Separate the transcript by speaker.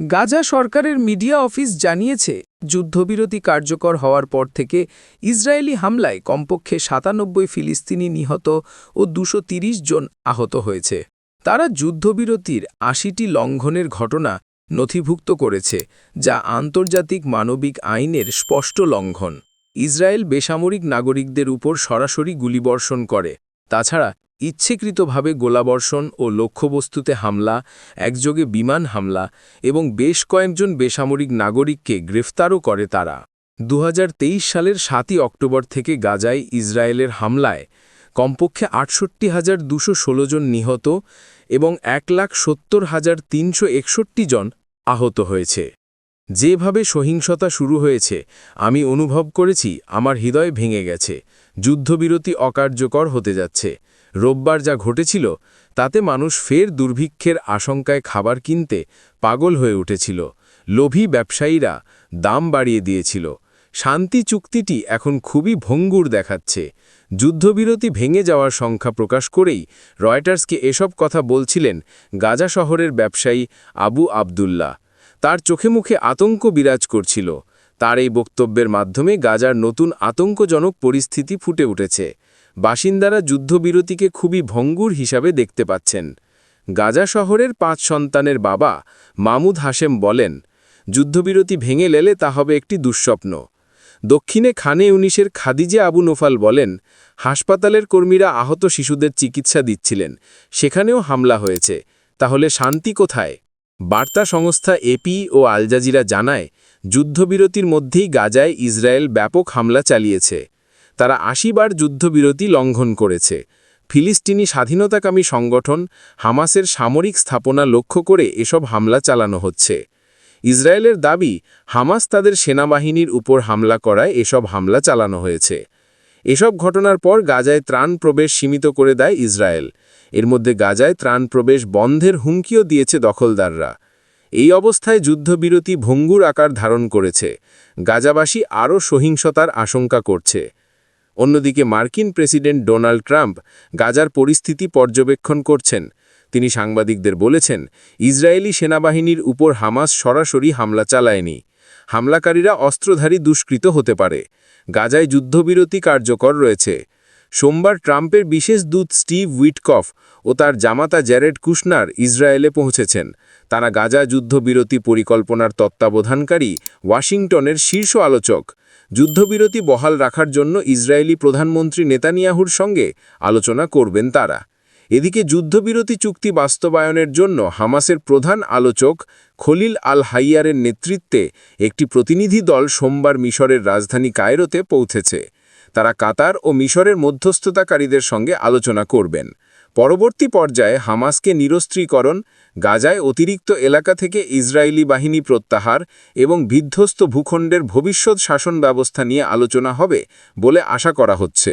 Speaker 1: গাজা সরকারের media office জানিয়েছে, যুদ্ধবিরতি কার্যকর হওয়ার পর থেকে ইসরায়েলি হামলায় কমপক্ষে সাতানব্বই ফিলিস্তিনি নিহত ও দুশো জন আহত হয়েছে। তারা যুদ্ধবিরতির আশিটি লঙ্ঘনের ঘটনা নথিভুক্ত করেছে, যা আন্তর্জাতিক মানবিক আইনের স্পষ্ট লঙ্ঘন। ইসরায়েল বেসামরিক নাগরিকদের উপর সরাসরি গুলিবর্ষণ করে, তাছাড়া ইচ্ছেকৃতভাবে গোলাবর্ষণ ও লক্ষ্যবস্তুতে হামলা, একযোগে বিমান হামলা এবং বেশ কয়েকজন বেসামরিক নাগরিককে গ্রেফতারও করে তারা। দু হাজার তেইশ সালের সাতই অক্টোবর থেকে গাজায় ইসরায়েলের হামলায় কমপক্ষে আটষট্টি হাজার দুশো জন নিহত এবং এক লাখ সত্তর হাজার তিনশো একষট্টি জন আহত হয়েছে। যেভাবে সহিংসতা শুরু হয়েছে, আমি অনুভব করেছি, আমার হৃদয় ভেঙে গেছে, যুদ্ধবিরতি অকার্যকর হতে যাচ্ছে রোববার যা ঘটেছিল, তাতে মানুষ ফের দুর্ভিক্ষের আশঙ্কায় খাবার কিনতে পাগল হয়ে উঠেছিল। লোভী ব্যবসায়ীরা দাম বাড়িয়ে দিয়েছিল। শান্তি চুক্তিটি এখন খুবই ভঙ্গুর দেখাচ্ছে। যুদ্ধবিরতি ভেঙে যাওয়ার সংখ্যা প্রকাশ করেই রয়টার্সকে এসব কথা বলছিলেন গাজা শহরের ব্যবসায়ী আবু আবদুল্লাহ। তার চোখে মুখে আতঙ্ক বিরাজ করছিল। তার এই বক্তব্যের মাধ্যমে গাজার নতুন আতঙ্কজনক পরিস্থিতি ফুটে উঠেছে। বাসিন্দারা যুদ্ধবিরতিকে খুবই ভঙ্গুর হিসাবে দেখতে পাচ্ছেন। গাজা শহরের পাঁচ সন্তানের বাবা মামুদ হাশেম বলেন, যুদ্ধবিরতি ভেঙে লেলে তা হবে একটি দুঃস্বপ্ন। দক্ষিণে খানে উনিশের খাদিজে আবু নোফাল বলেন, হাসপাতালের কর্মীরা আহত শিশুদের চিকিৎসা দিচ্ছিলেন, সেখানেও হামলা হয়েছে। তাহলে শান্তি কোথায়? বার্তা সংস্থা এপি ও আলজাজিরা জানায়, যুদ্ধবিরতির মধ্যেই গাজায় ইসরায়েল ব্যাপক হামলা চালিয়েছে। তারা আশিবার যুদ্ধবিরতি লঙ্ঘন করেছে। ফিলিস্তিনি স্বাধীনতাকামী সংগঠন হামাসের সামরিক স্থাপনা লক্ষ্য করে এসব হামলা চালানো হচ্ছে। ইসরায়েলের দাবি, হামাস তাদের সেনাবাহিনীর উপর হামলা করায় এসব হামলা চালানো হয়েছে। এসব ঘটনার পর গাজায় ত্রাণ প্রবেশ সীমিত করে দেয় ইসরায়েল। এর মধ্যে গাজায় ত্রাণ প্রবেশ বন্ধের হুমকিও দিয়েছে দখলদাররা। এই অবস্থায় যুদ্ধবিরতি ভঙ্গুর আকার ধারণ করেছে। গাজাবাসী আরও সহিংসতার আশঙ্কা করছে। অন্যদিকে মার্কিন প্রেসিডেন্ট ডোনাল্ড ট্রাম্প গাজার পরিস্থিতি পর্যবেক্ষণ করছেন। তিনি সাংবাদিকদের বলেছেন, ইসরায়েলি সেনাবাহিনীর উপর হামাস সরাসরি হামলা চালায়নি। হামলাকারীরা অস্ত্রধারী দুষ্কৃত হতে পারে। গাজায় যুদ্ধবিরতি কার্যকর রয়েছে। সোমবার ট্রাম্পের বিশেষ দূত স্টিভ উইটকফ ও তার জামাতা জ্যারেড কুশনার ইসরায়েলে পৌঁছেছেন। তারা গাজা যুদ্ধবিরতি পরিকল্পনার তত্ত্বাবধানকারী ওয়াশিংটনের শীর্ষ আলোচক। যুদ্ধবিরতি বহাল রাখার জন্য ইসরায়েলি প্রধানমন্ত্রী নেতানিয়াহুর সঙ্গে আলোচনা করবেন তারা। এদিকে যুদ্ধবিরতি চুক্তি বাস্তবায়নের জন্য হামাসের প্রধান আলোচক খলিল আল হাইয়ারের নেতৃত্বে একটি প্রতিনিধি দল সোমবার মিশরের রাজধানী কায়রোতে পৌঁছেছে। তারা কাতার ও মিশরের মধ্যস্থতাকারীদের সঙ্গে আলোচনা করবেন। পরবর্তী পর্যায়ে হামাসকে নিরস্ত্রীকরণ, গাজায় অতিরিক্ত এলাকা থেকে ইসরায়েলি বাহিনী প্রত্যাহার এবং বিধ্বস্ত ভূখণ্ডের ভবিষ্যৎ শাসন ব্যবস্থা নিয়ে আলোচনা হবে বলে আশা করা হচ্ছে।